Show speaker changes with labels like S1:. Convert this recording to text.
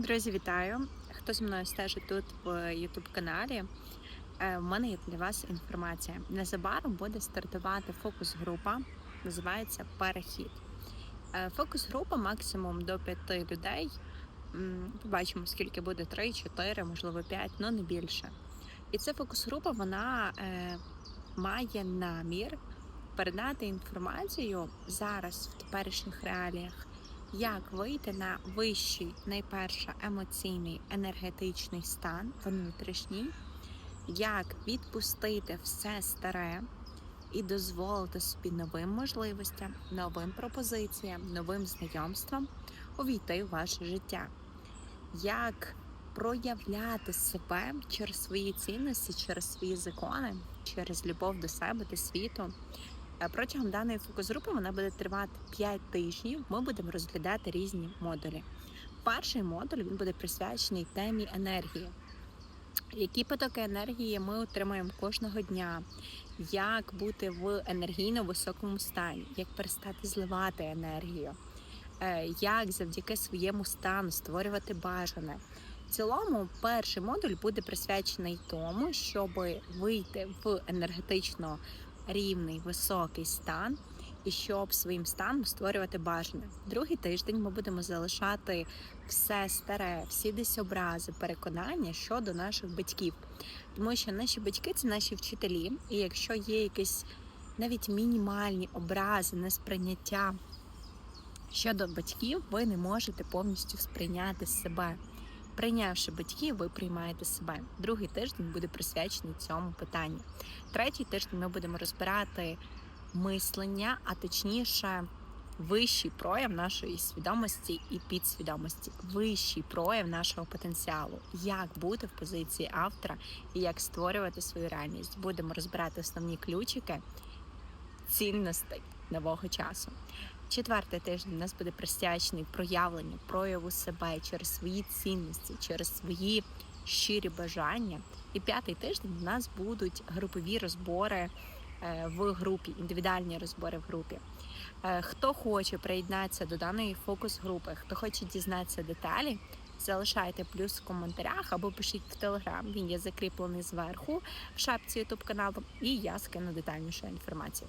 S1: Друзі, вітаю! Хто зі мною стежить тут в youtube каналі? Е, мене є для вас інформація. Незабаром буде стартувати фокус-група, називається Перехід. Е, Фокус-група максимум до 5 людей. Побачимо, скільки буде 3, 4, можливо 5, але не більше. І ця фокус-група вона е, має намір передати інформацію зараз в теперішніх реаліях як вийти на вищий, найперше емоційний енергетичний стан внутрішній, як відпустити все старе і дозволити собі новим можливостям, новим пропозиціям, новим знайомствам увійти в ваше життя, як проявляти себе через свої цінності, через свої закони, через любов до себе та світу. Е, Протягом даної фокус-групи вона буде тривати 5 тижнів. Ми будемо розглядати різні модулі. Перший модуль він буде присвячений темі енергії. Які потоки енергії ми отримуємо кожного дня, як бути в енергійно високому стані, як перестати зливати енергію, е, як завдяки своєму стану створювати бажане. В цілому, перший модуль буде присвячений тому, щоб вийти в енергетично рівний високий стан, і щоб своїм станом створювати бажане. Другий тиждень ми будемо залишати все старе, всі десь образи, переконання щодо наших батьків, тому що наші батьки це наші вчителі, і якщо є якісь навіть мінімальні образи, несприйняття щодо батьків, ви не можете повністю сприйняти себе. Прийнявши батьків, ви приймаєте себе. Другий тиждень буде присвячений цьому питанню. Третій тиждень ми будемо розбирати мислення, а точніше, вищий прояв нашої свідомості і підсвідомості, вищий прояв нашого потенціалу, як бути в позиції автора і як створювати свою реальність. Будемо розбирати основні ключики цінностей нового часу. Четвертий тиждень у нас буде присвячений проявленню, прояву себе через свої цінності, через свої щирі бажання. І п'ятий тиждень у нас будуть групові розбори е, в групі, індивідуальні розбори в групі. Е, Хто хоче приєднатися до даної фокус-групи, хто хоче дізнатися деталі, залишайте плюс в коментарях або пишіть в телеграм. Він є закріплений зверху в шапці ютуб каналу, і я скину детальнішу інформацію.